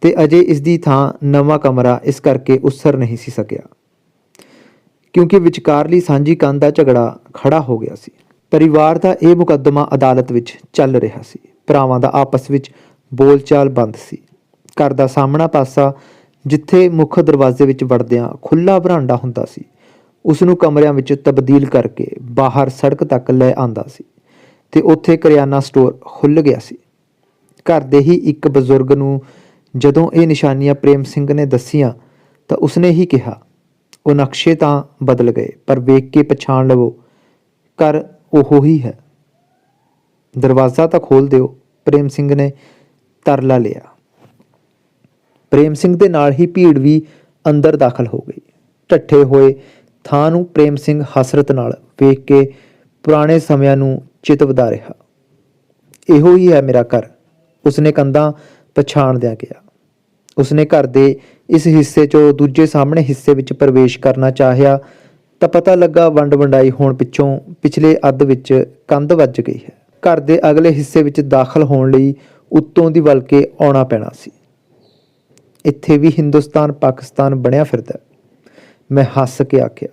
ਤੇ ਅਜੇ ਇਸ ਦੀ ਥਾਂ ਨਵਾਂ ਕਮਰਾ ਇਸ ਕਰਕੇ ਉਸਰ ਨਹੀਂ ਸੀ ਸਕਿਆ। ਕਿਉਂਕਿ ਵਿਚਕਾਰਲੀ ਸਾਂਝੀ ਕੰਧ ਦਾ ਝਗੜਾ ਖੜਾ ਹੋ ਗਿਆ ਸੀ। ਪਰਿਵਾਰ ਦਾ ਇਹ ਮੁਕੱਦਮਾ ਅਦਾਲਤ ਵਿੱਚ ਚੱਲ ਰਿਹਾ ਸੀ। ਭਰਾਵਾਂ ਦਾ ਆਪਸ ਵਿੱਚ ਬੋਲਚਾਲ ਬੰਦ ਸੀ। ਘਰ ਦਾ ਸਾਹਮਣਾ ਪਾਸਾ ਜਿੱਥੇ ਮੁੱਖ ਦਰਵਾਜ਼ੇ ਵਿੱਚ ਵੜਦਿਆਂ ਖੁੱਲਾ ਬਰਾਂਡਾ ਹੁੰਦਾ ਸੀ। ਉਸ ਨੂੰ ਕਮਰਿਆਂ ਵਿੱਚ ਤਬਦੀਲ ਕਰਕੇ ਬਾਹਰ ਸੜਕ ਤੱਕ ਲੈ ਆਂਦਾ ਸੀ ਤੇ ਉੱਥੇ ਕਰਿਆਨਾ ਸਟੋਰ ਖੁੱਲ ਗਿਆ ਸੀ। ਘਰ ਦੇ ਹੀ ਇੱਕ ਬਜ਼ੁਰਗ ਨੂੰ ਜਦੋਂ ਇਹ ਨਿਸ਼ਾਨੀਆਂ ਪ੍ਰੇਮ ਸਿੰਘ ਨੇ ਦੱਸੀਆਂ ਤਾਂ ਉਸਨੇ ਹੀ ਕਿਹਾ, ਉਹ ਨਕਸ਼ੇ ਤਾਂ ਬਦਲ ਗਏ, ਪਰ ਵੇਖ ਕੇ ਪਛਾਣ ਲਵੋ, ਘਰ ਉਹ ਹੀ ਹੈ। ਦਰਵਾਜ਼ਾ ਤਾਂ ਖੋਲ ਦਿਓ। ਪ੍ਰੇਮ ਸਿੰਘ ਨੇ ਤਰਲਾ ਲਿਆ। ਪ੍ਰੇਮ ਸਿੰਘ ਦੇ ਨਾਲ ਹੀ ਭੀੜ ਵੀ ਅੰਦਰ ਦਾਖਲ ਹੋ ਗਈ। ਢੱਠੇ ਹੋਏ ਥਾਂ ਨੂੰ ਪ੍ਰੇਮ ਸਿੰਘ ਹਸਰਤ ਨਾਲ ਵੇਖ ਕੇ ਪੁਰਾਣੇ ਸਮਿਆਂ ਨੂੰ ਚਿਤਵਦਾ ਰਿਹਾ। ਇਹੋ ਹੀ ਹੈ ਮੇਰਾ ਘਰ। ਉਸਨੇ ਕੰਧਾਂ ਪਛਾਣਦਿਆਂ ਗਿਆ। ਉਸਨੇ ਘਰ ਦੇ ਇਸ ਹਿੱਸੇ 'ਚੋਂ ਦੂਜੇ ਸਾਹਮਣੇ ਹਿੱਸੇ ਵਿੱਚ ਪ੍ਰਵੇਸ਼ ਕਰਨਾ ਚਾਹਿਆ ਤਾਂ ਪਤਾ ਲੱਗਾ ਵੰਡ ਵੰਡਾਈ ਹੋਣ ਪਿੱਛੋਂ ਪਿਛਲੇ ਅੱਧ ਵਿੱਚ ਕੰਧ ਵੱਜ ਗਈ ਹੈ। ਘਰ ਦੇ ਅਗਲੇ ਹਿੱਸੇ ਵਿੱਚ ਦਾਖਲ ਹੋਣ ਲਈ ਉੱਤੋਂ ਦੀ ਵੱਲ ਕੇ ਆਉਣਾ ਪੈਣਾ ਸੀ। ਇੱਥੇ ਵੀ ਹਿੰਦੁਸਤਾਨ ਪਾਕਿਸਤਾਨ ਬਣਿਆ ਫਿਰਦਾ ਮੈਂ ਹੱਸ ਕੇ ਆਖਿਆ,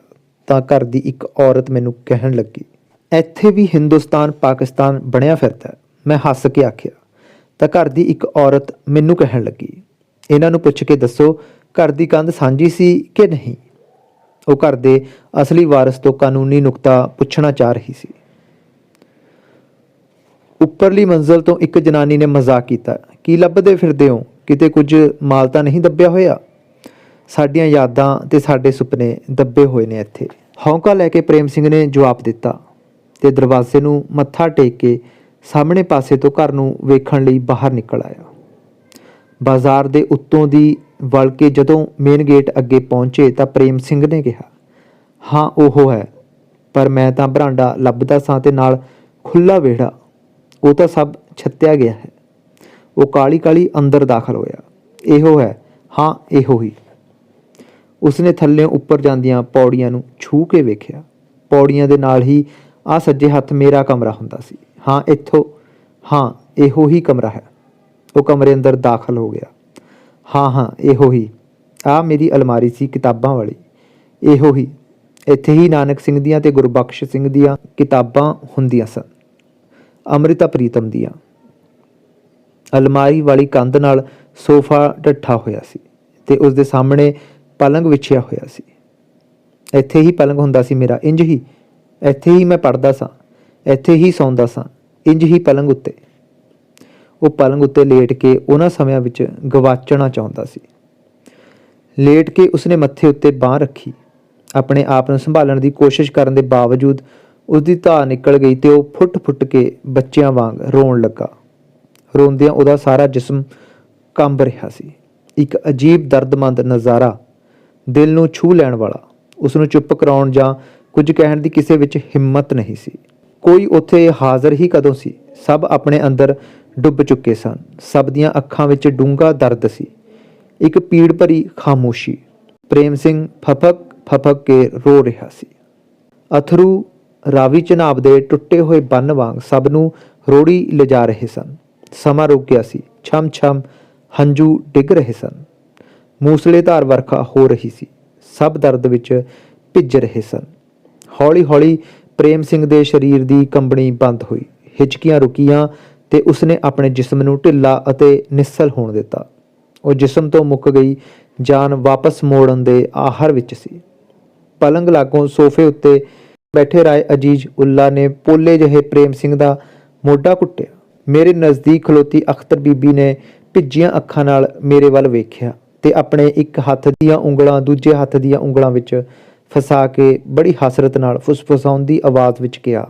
ਤਾਂ ਘਰ ਦੀ ਇੱਕ ਔਰਤ ਮੈਨੂੰ ਕਹਿਣ ਲੱਗੀ, ਇੱਥੇ ਵੀ ਹਿੰਦੁਸਤਾਨ, ਪਾਕਿਸਤਾਨ ਬਣਿਆ ਫਿਰਦਾ ਮੈਂ ਹੱਸ ਕੇ ਆਖਿਆ, ਤਾਂ ਘਰ ਦੀ ਇੱਕ ਔਰਤ ਮੈਨੂੰ ਕਹਿਣ ਲੱਗੀ, ਇਹਨਾਂ ਨੂੰ ਪੁੱਛ ਕੇ ਦੱਸੋ, ਘਰ ਦੀ ਕੰਧ ਸਾਂਝੀ ਸੀ ਕਿ ਨਹੀਂ? ਉਹ ਘਰ ਦੇ ਅਸਲੀ ਵਾਰਸ ਤੋਂ ਕਾਨੂੰਨੀ ਨੁਕਤਾ ਪੁੱਛਣਾ ਚਾਹ ਰਹੀ ਸੀ। ਉੱਪਰਲੀ ਮੰਜ਼ਲ ਤੋਂ ਇੱਕ ਜਨਾਨੀ ਨੇ ਮਜ਼ਾਕ ਕੀਤਾ, ਕੀ ਲੱਭਦੇ ਫਿਰਦੇ ਹੋ? ਕਿਤੇ ਕੁਝ ਮਾਲ ਤਾਂ ਨਹੀਂ ਦੱਬਿਆ ਹੋਇਆ? ਸਾਡੀਆਂ ਯਾਦਾਂ ਤੇ ਸਾਡੇ ਸੁਪਨੇ ਦੱਬੇ ਹੋਏ ਨੇ ਇੱਥੇ। ਹੌਂਕਾ ਲੈ ਕੇ ਪ੍ਰੇਮ ਸਿੰਘ ਨੇ ਜਵਾਬ ਦਿੱਤਾ ਤੇ ਦਰਵਾਜ਼ੇ ਨੂੰ ਮੱਥਾ ਟੇਕ ਕੇ ਸਾਹਮਣੇ ਪਾਸੇ ਤੋਂ ਘਰ ਨੂੰ ਵੇਖਣ ਲਈ ਬਾਹਰ ਨਿਕਲ ਆਇਆ। ਬਾਜ਼ਾਰ ਦੇ ਉੱਤੋਂ ਦੀ ਵਲ ਕੇ ਜਦੋਂ ਮੇਨ ਗੇਟ ਅੱਗੇ ਪਹੁੰਚੇ ਤਾਂ ਪ੍ਰੇਮ ਸਿੰਘ ਨੇ ਕਿਹਾ, ਹਾਂ, ਉਹ ਹੈ, ਪਰ ਮੈਂ ਤਾਂ ਬਰਾਂਡਾ ਲੱਭਦਾ ਸਾਂ ਤੇ ਨਾਲ ਖੁੱਲਾ ਵਿਹੜਾ, ਉਹ ਤਾਂ ਸਭ ਛੱਤਿਆ ਗਿਆ ਹੈ। ਉਹ ਕਾਲੀ ਕਾਲੀ ਅੰਦਰ ਦਾਖਲ ਹੋਇਆ। ਇਹੋ ਹੈ, ਹਾਂ, ਇਹੋ ਹੀ। ਉਸਨੇ ਥੱਲੇ ਉੱਪਰ ਜਾਂਦੀਆਂ ਪੌੜੀਆਂ ਨੂੰ ਛੂ ਕੇ ਵੇਖਿਆ। ਪੌੜੀਆਂ ਦੇ ਨਾਲ ਹੀ ਆ ਸੱਜੇ ਹੱਥ ਮੇਰਾ ਕਮਰਾ ਹੁੰਦਾ ਸੀ। ਹਾਂ, ਇੱਥੋਂ, ਹਾਂ, ਇਹੋ ਹੀ ਕਮਰਾ ਹੈ। ਉਹ ਕਮਰੇ ਅੰਦਰ ਦਾਖਲ ਹੋ ਗਿਆ। ਹਾਂ ਹਾਂ, ਇਹੋ ਹੀ। ਆ ਮੇਰੀ ਅਲਮਾਰੀ ਸੀ ਕਿਤਾਬਾਂ ਵਾਲੀ। ਇਹੋ ਹੀ। ਇੱਥੇ ਹੀ ਨਾਨਕ ਸਿੰਘ ਦੀਆਂ ਤੇ ਗੁਰਬਖਸ਼ ਸਿੰਘ ਦੀਆਂ ਕਿਤਾਬਾਂ ਹੁੰਦੀਆਂ ਸਨ। ਅੰਮ੍ਰਿਤਾ ਪ੍ਰੀਤਮ ਦੀਆਂ। ਅਲਮਾਰੀ ਵਾਲੀ ਕੰਧ ਨਾਲ ਸੋਫਾ ਡੱਠਾ ਹੋਇਆ ਸੀ ਤੇ ਉਸ ਦੇ ਸਾਹਮਣੇ ਪਲੰਗ ਵਿਛਿਆ ਹੋਇਆ ਸੀ। ਇੱਥੇ ਹੀ ਪਲੰਗ ਹੁੰਦਾ ਸੀ ਮੇਰਾ ਇੰਜ ਹੀ। ਇੱਥੇ ਹੀ ਮੈਂ ਪੜਦਾ ਸਾਂ, ਇੱਥੇ ਹੀ ਸੌਂਦਾ ਸਾਂ ਇੰਜ ਹੀ ਪਲੰਗ ਉੱਤੇ। ਉਹ ਪਲੰਗ ਉੱਤੇ ਲੇਟ ਕੇ ਉਹਨਾਂ ਸਮਿਆਂ ਵਿੱਚ ਗਵਾਚਣਾ ਚਾਹੁੰਦਾ ਸੀ। ਲੇਟ ਕੇ ਉਸਨੇ ਮੱਥੇ ਉੱਤੇ ਬਾਹ ਰੱਖੀ। ਆਪਣੇ ਆਪ ਨੂੰ ਸੰਭਾਲਣ ਦੀ ਕੋਸ਼ਿਸ਼ ਕਰਨ ਦੇ ਬਾਵਜੂਦ ਉਸਦੀ ਧਾਰ ਨਿਕਲ ਗਈ ਤੇ ਉਹ ਫੁੱਟ-ਫੁੱਟ ਕੇ ਬੱਚਿਆਂ ਵਾਂਗ ਰੋਣ ਲੱਗਾ। ਰੋਂਦਿਆਂ ਉਹਦਾ ਸਾਰਾ ਜਿਸਮ ਕੰਬ ਰਿਹਾ ਸੀ। ਇੱਕ ਅਜੀਬ ਦਰਦਮੰਦ ਨਜ਼ਾਰਾ ਦਿਲ ਨੂੰ ਛੂ ਲੈਣ ਵਾਲਾ ਉਸ ਨੂੰ ਚੁੱਪ ਕਰਾਉਣ ਜਾਂ ਕੁਝ ਕਹਿਣ ਦੀ ਕਿਸੇ ਵਿੱਚ ਹਿੰਮਤ ਨਹੀਂ ਸੀ। ਕੋਈ ਉੱਥੇ ਹਾਜ਼ਰ ਹੀ ਕਦੋਂ ਸੀ? ਸਭ ਆਪਣੇ ਅੰਦਰ ਡੁੱਬ ਚੁੱਕੇ ਸਨ। ਸਭ ਦੀਆਂ ਅੱਖਾਂ ਵਿੱਚ ਡੂੰਘਾ ਦਰਦ ਸੀ। ਇੱਕ ਪੀੜ ਭਰੀ ਖਾਮੋਸ਼ੀ। ਪ੍ਰੇਮ ਸਿੰਘ ਫਫਕ ਫਫਕ ਕੇ ਰੋ ਰਿਹਾ ਸੀ। ਅਥਰੂ ਰਾਵੀ ਚਨਾਬ ਦੇ ਟੁੱਟੇ ਹੋਏ ਬੰਨ ਵਾਂਗ ਸਭ ਨੂੰ ਰੋੜੀ ਲਿਜਾ ਰਹੇ ਸਨ। ਸਮਾਂ ਰੁਕ ਗਿਆ ਸੀ। ਛਮ ਛਮ ਹੰਝੂ ਡਿੱਗ ਰਹੇ ਸਨ। ਮੂਸਲੇਧਾਰ ਵਰਖਾ ਹੋ ਰਹੀ ਸੀ। ਸਭ ਦਰਦ ਵਿੱਚ ਭਿੱਜ ਰਹੇ ਸਨ। ਹੌਲੀ ਹੌਲੀ ਪ੍ਰੇਮ ਸਿੰਘ ਦੇ ਸਰੀਰ ਦੀ ਕੰਬਣੀ ਬੰਦ ਹੋਈ। ਹਿਚਕੀਆਂ ਰੁਕੀਆਂ ਤੇ ਉਸਨੇ ਆਪਣੇ ਜਿਸਮ ਨੂੰ ਢਿੱਲਾ ਅਤੇ ਨਿਸਲ ਹੋਣ ਦਿੱਤਾ। ਉਹ ਜਿਸਮ ਤੋਂ ਮੁੱਕ ਗਈ, ਜਾਨ ਵਾਪਸ ਮੋੜਨ ਦੇ ਆਹਰ ਵਿੱਚ ਸੀ। ਪਲੰਗ ਲਾਗੋਂ ਸੋਫੇ ਉੱਤੇ ਬੈਠੇ ਰਾਏ ਅਜੀਜ਼ ਉੱਲਾ ਨੇ ਪੋਲੇ ਜਿਹੇ ਪ੍ਰੇਮ ਸਿੰਘ ਦਾ ਮੋਢਾ ਕੁੱਟਿਆ। ਮੇਰੇ ਨਜ਼ਦੀਕ ਖਲੋਤੀ ਅਖਤਰ ਬੀਬੀ ਨੇ ਭਿੱਜੀਆਂ ਅੱਖਾਂ ਨਾਲ ਮੇਰੇ ਵੱਲ ਵੇਖਿਆ। ਤੇ ਆਪਣੇ ਇੱਕ ਹੱਥ ਦੀਆਂ ਉਂਗਲਾਂ ਦੂਜੇ ਹੱਥ ਦੀਆਂ ਉਂਗਲਾਂ ਵਿੱਚ ਫਸਾ ਕੇ ਬੜੀ ਹਸਰਤ ਨਾਲ ਫੁਸਫੁਸਾਉਂਦੀ ਆਵਾਜ਼ ਵਿੱਚ ਕਿਹਾ,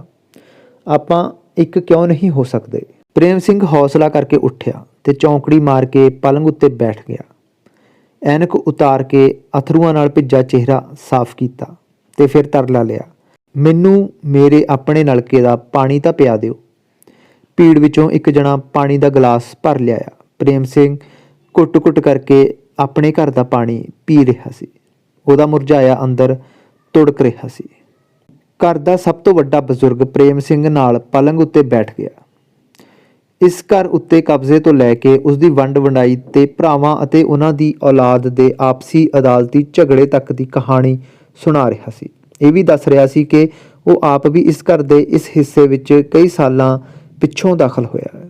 ਆਪਾਂ ਇੱਕ ਕਿਉਂ ਨਹੀਂ ਹੋ ਸਕਦੇ? ਪ੍ਰੇਮ ਸਿੰਘ ਹੌਸਲਾ ਕਰਕੇ ਉੱਠਿਆ ਤੇ ਚੌਂਕੜੀ ਮਾਰ ਕੇ ਪਲੰਗ ਉੱਤੇ ਬੈਠ ਗਿਆ। ਐਨਕ ਉਤਾਰ ਕੇ ਅਥਰੂਆਂ ਨਾਲ ਭਿੱਜਾ ਚਿਹਰਾ ਸਾਫ਼ ਕੀਤਾ ਤੇ ਫਿਰ ਤਰਲਾ ਲਿਆ, ਮੈਨੂੰ ਮੇਰੇ ਆਪਣੇ ਨਲਕੇ ਦਾ ਪਾਣੀ ਤਾਂ ਪਿਆ ਦਿਓ। ਭੀੜ ਵਿੱਚੋਂ ਇੱਕ ਜਣਾ ਪਾਣੀ ਦਾ ਗਲਾਸ ਭਰ ਲਿਆਇਆ। ਪ੍ਰੇਮ ਸਿੰਘ ਕੁੱਟ-ਕੁੱਟ ਕਰਕੇ ਆਪਣੇ ਘਰ ਦਾ ਪਾਣੀ ਪੀ ਰਿਹਾ ਸੀ। ਉਹਦਾ ਮੁਰਝਾਇਆ ਅੰਦਰ ਤੁੜਕ ਰਿਹਾ ਸੀ। ਘਰ ਦਾ ਸਭ ਤੋਂ ਵੱਡਾ ਬਜ਼ੁਰਗ ਪ੍ਰੇਮ ਸਿੰਘ ਨਾਲ ਪਲੰਗ ਉੱਤੇ ਬੈਠ ਗਿਆ। ਇਸ ਘਰ ਉੱਤੇ ਕਬਜ਼ੇ ਤੋਂ ਲੈ ਕੇ ਉਸ ਦੀ ਵੰਡ ਵੰਡਾਈ ਤੇ ਭਰਾਵਾਂ ਅਤੇ ਉਹਨਾਂ ਦੀ ਔਲਾਦ ਦੇ ਆਪਸੀ ਅਦਾਲਤੀ ਝਗੜੇ ਤੱਕ ਦੀ ਕਹਾਣੀ ਸੁਣਾ ਰਿਹਾ ਸੀ। ਇਹ ਵੀ ਦੱਸ ਰਿਹਾ ਸੀ ਕਿ ਉਹ ਆਪ ਵੀ ਇਸ ਘਰ ਦੇ ਇਸ ਹਿੱਸੇ ਵਿੱਚ ਕਈ ਸਾਲਾਂ ਪਿੱਛੋਂ ਦਾਖਲ ਹੋਇਆ ਹੈ।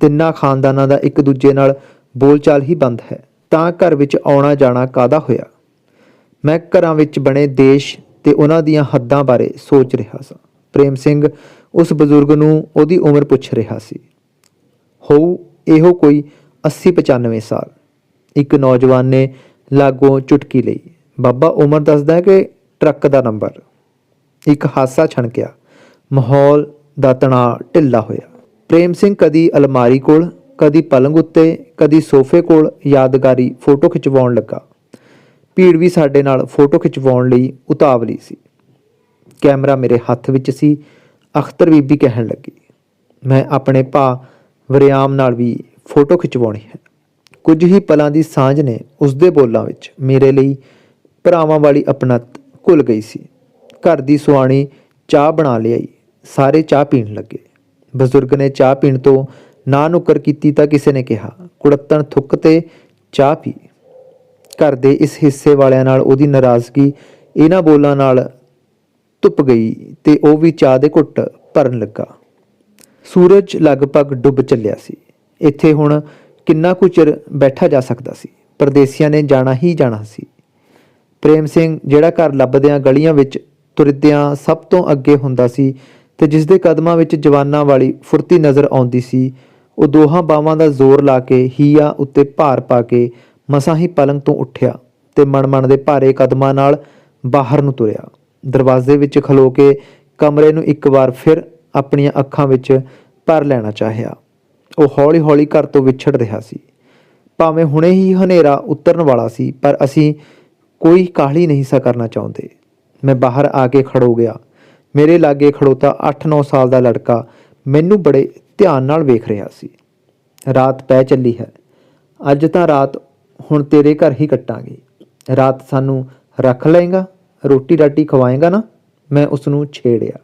ਤਿੰਨਾਂ ਖਾਨਦਾਨਾਂ ਦਾ ਇੱਕ ਦੂਜੇ ਨਾਲ ਬੋਲਚਾਲ ਹੀ ਬੰਦ ਹੈ। ਤਾਂ ਘਰ ਵਿੱਚ ਆਉਣਾ ਜਾਣਾ ਕਾਦਾ ਹੋਇਆ? ਮੈਂ ਘਰਾਂ ਵਿੱਚ ਬਣੇ ਦੇਸ਼ ਤੇ ਉਹਨਾਂ ਦੀਆਂ ਹੱਦਾਂ ਬਾਰੇ ਸੋਚ ਰਿਹਾ ਸਾਂ। ਪ੍ਰੇਮ ਸਿੰਘ ਉਸ ਬਜ਼ੁਰਗ ਨੂੰ ਉਹਦੀ ਉਮਰ ਪੁੱਛ ਰਿਹਾ ਸੀ। ਹੋਊ ਇਹੋ ਕੋਈ 80 95 ਸਾਲ। ਇੱਕ ਨੌਜਵਾਨ ਨੇ ਲਾਗੋਂ ਚੁਟਕੀ ਲਈ। ਬਾਬਾ ਉਮਰ ਦੱਸਦਾ ਹੈ ਕਿ ਟਰੱਕ ਦਾ ਨੰਬਰ। ਇੱਕ ਹਾਸਾ ਛਣਕਿਆ ਮਾਹੌਲ ਦਾ ਤਣਾਅ ਢਿੱਲਾ ਹੋਇਆ। ਪ੍ਰੇਮ ਸਿੰਘ ਕਦੀ ਅਲਮਾਰੀ ਕੋਲ ਕਦੀ ਪਲੰਗ ਉੱਤੇ, ਕਦੀ ਸੋਫੇ ਕੋਲ ਯਾਦਗਾਰੀ ਫੋਟੋ ਖਿਚਵਾਉਣ ਲੱਗਾ। ਭੀੜ ਵੀ ਸਾਡੇ ਨਾਲ ਫੋਟੋ ਖਿਚਵਾਉਣ ਲਈ ਉਤਾਵਲੀ ਸੀ। ਕੈਮਰਾ ਮੇਰੇ ਹੱਥ ਵਿੱਚ ਸੀ। ਅਖਤਰ ਬੀਬੀ ਕਹਿਣ ਲੱਗੀ, ਮੈਂ ਆਪਣੇ ਭਾ ਵਰਿਆਮ ਨਾਲ ਵੀ ਫੋਟੋ ਖਿਚਵਾਉਣੀ ਹੈ। ਕੁਝ ਹੀ ਪਲਾਂ ਦੀ ਸਾਂਝ ਨੇ ਉਸ ਦੇ ਬੋਲਾਂ ਵਿੱਚ ਮੇਰੇ ਲਈ ਭਰਾਵਾਂ ਵਾਲੀ ਅਪਣਤ ਘੁਲ ਗਈ ਸੀ। ਘਰ ਦੀ ਸੁਆਣੀ ਚਾਹ ਬਣਾ ਲਿਆਈ। ਸਾਰੇ ਚਾਹ ਪੀਣ ਲੱਗੇ। ਬਜ਼ੁਰਗ ਨੇ ਚਾਹ ਪੀਣ ਤੋਂ ਨਾ ਨੁਕਰ ਕੀਤੀ ਤਾਂ ਕਿਸੇ ਨੇ ਕਿਹਾ, ਕੁੜੱਤਣ ਥੁੱਕ ਤੇ ਚਾਹ ਪੀ। ਘਰ ਦੇ ਇਸ ਹਿੱਸੇ ਵਾਲਿਆਂ ਨਾਲ ਉਹਦੀ ਨਾਰਾਜ਼ਗੀ ਇਹਨਾਂ ਬੋਲਾਂ ਨਾਲ ਧੁੱਪ ਗਈ ਤੇ ਉਹ ਵੀ ਚਾਹ ਦੇ ਘੁੱਟ ਭਰਨ ਲੱਗਾ। ਸੂਰਜ ਲਗਭਗ ਡੁੱਬ ਚੱਲਿਆ ਸੀ। ਇੱਥੇ ਹੁਣ ਕਿੰਨਾ ਕੁ ਚਿਰ ਬੈਠਾ ਜਾ ਸਕਦਾ ਸੀ? ਪਰਦੇਸੀਆਂ ਨੇ ਜਾਣਾ ਹੀ ਜਾਣਾ ਸੀ। ਪ੍ਰੇਮ ਸਿੰਘ ਜਿਹੜਾ ਘਰ ਲੱਭਦਿਆਂ ਗਲੀਆਂ ਵਿੱਚ ਤੁਰਦਿਆਂ ਸਭ ਤੋਂ ਅੱਗੇ ਹੁੰਦਾ ਸੀ ਤੇ ਜਿਸ ਦੇ ਕਦਮਾਂ ਵਿੱਚ ਜਵਾਨਾਂ ਵਾਲੀ ਫੁਰਤੀ ਨਜ਼ਰ ਆਉਂਦੀ ਸੀ ਉਹ ਦੋਹਾਂ ਬਾਵਾਂ ਦਾ ਜ਼ੋਰ ਲਾ ਕੇ ਹੀਆ ਉੱਤੇ ਭਾਰ ਪਾ ਕੇ ਮਸਾਂ ਹੀ ਪਲੰਗ ਤੋਂ ਉੱਠਿਆ ਤੇ ਮਣ-ਮਣ ਦੇ ਭਾਰੇ ਕਦਮਾਂ ਨਾਲ ਬਾਹਰ ਨੂੰ ਤੁਰਿਆ। ਦਰਵਾਜ਼ੇ ਵਿੱਚ ਖਲੋ ਕੇ ਕਮਰੇ ਨੂੰ ਇੱਕ ਵਾਰ ਫਿਰ ਆਪਣੀਆਂ ਅੱਖਾਂ ਵਿੱਚ ਭਰ ਲੈਣਾ ਚਾਹਿਆ। ਉਹ ਹੌਲੀ-ਹੌਲੀ ਘਰ ਤੋਂ ਵਿਛੜ ਰਿਹਾ ਸੀ। ਭਾਵੇਂ ਹੁਣੇ ਹੀ ਹਨੇਰਾ ਉਤਰਨ ਵਾਲਾ ਸੀ, ਪਰ ਅਸੀਂ ਕੋਈ ਕਾਹਲੀ ਨਹੀਂ ਸਾ ਕਰਨਾ ਚਾਹੁੰਦੇ। ਮੈਂ ਬਾਹਰ ਆ ਕੇ ਖੜੋ ਗਿਆ। ਮੇਰੇ ਲਾਗੇ ਖੜੋਤਾ 8-9 ਸਾਲ ਦਾ ਲੜਕਾ ਮੈਨੂੰ ਬੜੇ ਧਿਆਨ ਨਾਲ ਵੇਖ ਰਿਹਾ ਸੀ। ਰਾਤ ਪੈ ਚੱਲੀ ਹੈ। ਅੱਜ ਤਾਂ ਰਾਤ ਹੁਣ ਤੇਰੇ ਘਰ ਹੀ ਕੱਟਾਂਗੇ। ਰਾਤ ਸਾਨੂੰ ਰੱਖ ਲਏਗਾ? ਰੋਟੀ ਰਾਟੀ ਖਵਾਏਗਾ ਨਾ? ਮੈਂ ਉਸ ਨੂੰ ਛੇੜਿਆ।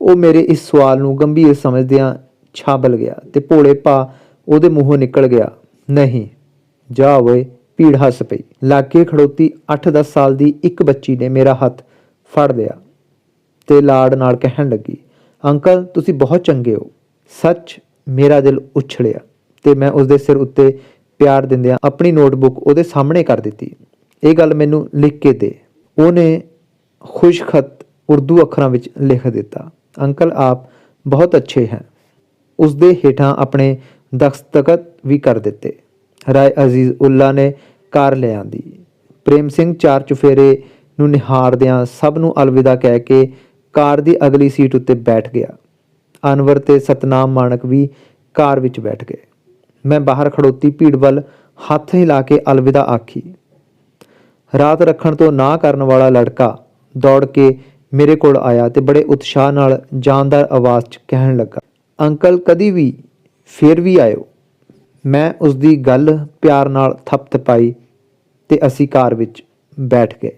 ਉਹ ਮੇਰੇ ਇਸ ਸਵਾਲ ਨੂੰ ਗੰਭੀਰ ਸਮਝਦਿਆਂ ਛਾਬਲ ਗਿਆ ਤੇ ਭੋਲੇ ਭਾ ਉਹਦੇ ਮੂੰਹੋਂ ਨਿਕਲ ਗਿਆ। ਨਹੀਂ, ਜਾ ਓਏ, ਭੀੜ ਹੱਸ ਪਈ। ਲਾਗੇ ਖੜੋਤੀ 8-10 ਸਾਲ ਦੀ ਇੱਕ ਬੱਚੀ ਨੇ ਮੇਰਾ ਹੱਥ ਫੜ ਲਿਆ ਤੇ ਲਾੜ ਨਾਲ ਕਹਿਣ ਲੱਗੀ, ਅੰਕਲ, ਤੁਸੀਂ ਬਹੁਤ ਚੰਗੇ ਹੋ। ਸੱਚ ਮੇਰਾ ਦਿਲ ਉਛਲਿਆ ਤੇ ਮੈਂ ਉਸ ਦੇ ਸਿਰ ਉੱਤੇ ਪਿਆਰ ਦਿੰਦਿਆਂ ਆਪਣੀ ਨੋਟਬੁੱਕ ਉਹਦੇ ਸਾਹਮਣੇ ਕਰ ਦਿੱਤੀ। ਇਹ ਗੱਲ ਮੈਨੂੰ ਲਿਖ ਕੇ ਦੇ। ਉਹਨੇ ਖੁਸ਼ਖਤ ਉਰਦੂ ਅੱਖਰਾਂ ਵਿੱਚ ਲਿਖ ਦਿੱਤਾ। ਅੰਕਲ, ਆਪ ਬਹੁਤ ਅੱਛੇ ਹੈ। ਉਸ ਦੇ ਹੇਠਾਂ ਆਪਣੇ ਦਸਤਖਤ ਵੀ ਕਰ ਦਿੱਤੇ। ਰਾਏ ਅਜ਼ੀਜ਼ ਉੱਲਾ ਨੇ ਕਾਰ ਲੈ ਆਂਦੀ। ਪ੍ਰੇਮ ਸਿੰਘ ਚਾਰ ਚੁਫੇਰੇ ਨੂੰ ਨਿਹਾਰਦਿਆਂ ਸਭ ਨੂੰ ਅਲਵਿਦਾ ਕਹਿ ਕੇ ਕਾਰ ਦੀ ਅਗਲੀ ਸੀਟ ਉੱਤੇ ਬੈਠ ਗਿਆ। ਅਨਵਰ ਤੇ ਸਤਨਾਮ ਮਾਨਕ ਵੀ ਕਾਰ ਵਿੱਚ ਬੈਠ ਗਏ। ਮੈਂ ਬਾਹਰ ਖੜੋਤੀ ਭੀੜ ਵੱਲ ਹੱਥ ਹਿਲਾ ਕੇ ਅਲਵਿਦਾ ਆਖੀ, ਰਾਤ ਰੱਖਣ ਤੋਂ ਨਾ ਕਰਨ ਵਾਲਾ ਲੜਕਾ ਦੌੜ ਕੇ ਮੇਰੇ ਕੋਲ ਆਇਆ ਤੇ ਬੜੇ ਉਤਸ਼ਾਹ ਨਾਲ ਜਾਨਦਾਰ ਆਵਾਜ਼ 'ਚ ਕਹਿਣ ਲੱਗਾ, ਅੰਕਲ ਕਦੀ ਵੀ ਫੇਰ ਵੀ ਆਇਓ। ਮੈਂ ਉਸ ਦੀ ਗੱਲ ਪਿਆਰ ਨਾਲ ਥਪਥਪਾਈ ਤੇ ਅਸੀਂ ਕਾਰ ਵਿੱਚ ਬੈਠ ਗਏ।